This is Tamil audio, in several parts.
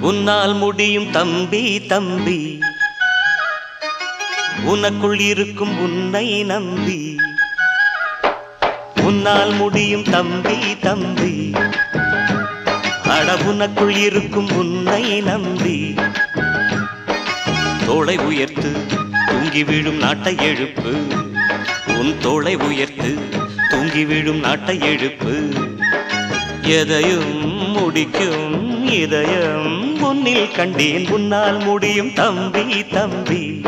உன்னால் முடியும் தம்பி தம்பி. உனக்குள் இருக்கும் உன்னை நம்பி. உன்னால் முடியும் தம்பி தம்பி. அட உனக்குள் இருக்கும் உன்னை நம்பி. தோளை உயர்த்து தூங்கி விழும் நாட்டை எழுப்பு. உன் தோளை உயர்த்து தூங்கி விழும் நாட்டை எழுப்பு. எதையும் முடிக்கும் இதயம் பொன்னில் கண்டேன் உன்னால் முடியும். தம்பி தம்பி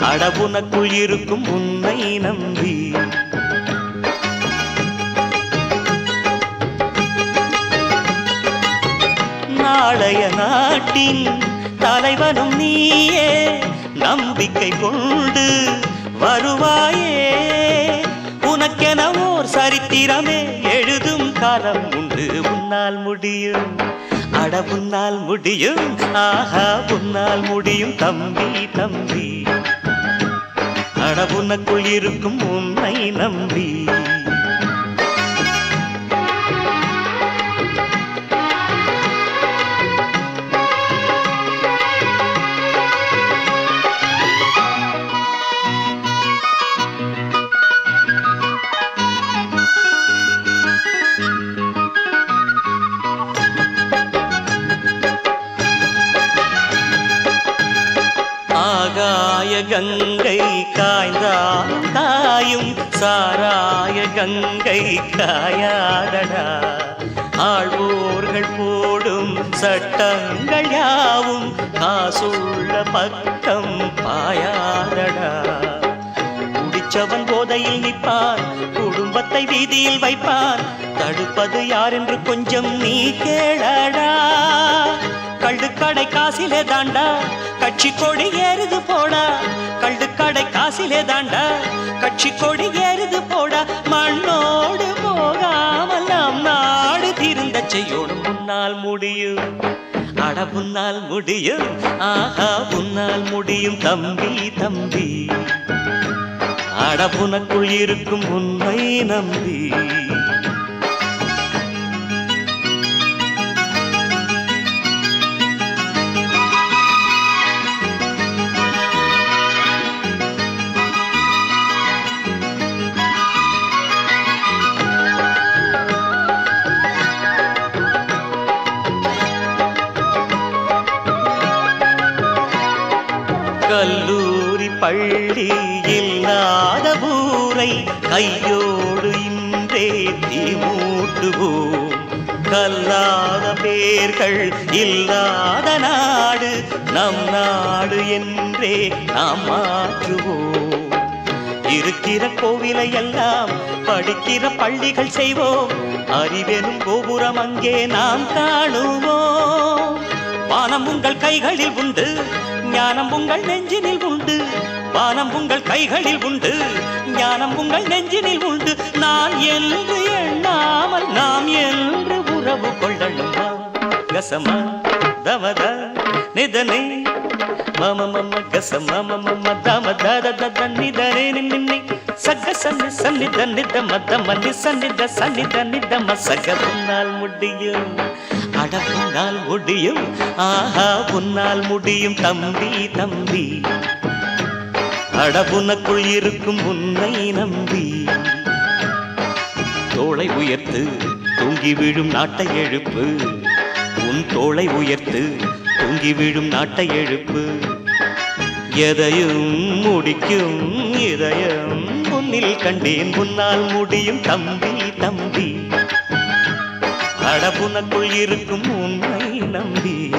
அடபுனக்குள் இருக்கும் உன்னை நம்பி. நாளைய நாட்டின் தலைவனும் நீயே நம்பிக்கை கொண்டு வருவாயே. உனக்கென ஓர் சரித்திரமே எழுதும் காலம் உண்டு. உன்னால் முடியும். அட உன்னால் முடியும் ஆஹா உன்னால் முடியும் தம்பி தம்பி. அட உனக்குள் இருக்கும் உன்னை நம்பி. ஆகாய கங்கை காய்ந்தா தாயும் சாராய கங்கை காயாதடா. ஆழ்வோர்கள் போடும் சட்டங்கள் யாவும் காசுள்ள பக்கம் பாயாதடா. குடிச்சவன் போதையில் நிற்பான் குடும்பத்தை வீதியில் வைப்பான். தடுப்பது யார் என்று கொஞ்சம் நீ கேளடா. கள்ளுக்கடை காசிலே தாண்டா கட்சி கொடி ஏறுது போடா. கள்ளுக்கடை காசிலே தாண்டா. கட்சி கொடி ஏறுது போடா. மண்ணோடு போகாமல் நாம் நாடு திருந்த செய்யணும் முன்னால் முடியும். அட முன்னால் முடியும். ஆஹா முன்னால் முடியும் தம்பி தம்பி. அட புனக்குள் இருக்கும் உன்னை நம்பி. பள்ளி இல்லாத ஊரை கையோடு இன்றே தீமூட்டுவோம் கல்லாத பேர்கள் இல்லாத நாடு நம் நாடு என்றே நாம் மாற்றுவோம். இருக்கிற கோவிலை எல்லாம் படிக்கிற பள்ளிகள் செய்வோம். அறிவெனும் கோபுரம் அங்கே நாம் காணும். வானம் உங்கள் கைகளில் உண்டு. ஞானம் உங்கள் நெஞ்சினில் உண்டு. வானம் உங்கள் கைகளில் உண்டு. ஞானம் உங்கள் நெஞ்சினில் உண்டு. நான் என்று எண்ணாமல் நாம் என்று உறவு கொள்ளணும்? கசமா தமத நிதனே. மம மம கச மம மம தம தத தத நிதனே நின்னி சக சன்னி சன்னித நித மத மன்னி சன்னித சன்னித நித மசக உன்னால் முடியும். அட உன்னால் முடியும் ஆஹா உன்னால் முடியும் தம்பி தம்பி. அட உனக்குள் இருக்கும் உன்னை நம்பி. தோளை உயர்த்து தூங்கி விழும் நாட்டை எழுப்பு. உன் தோளை உயர்த்து தூங்கி விழும் நாட்டை எழுப்பு. எதையும் முடிக்கும் இதயம் உன்னில் கண்டேன் உன்னால் முடியும் தம்பி தம்பி. அடபுனக்குள் இருக்கும் உண்மை நம்பி.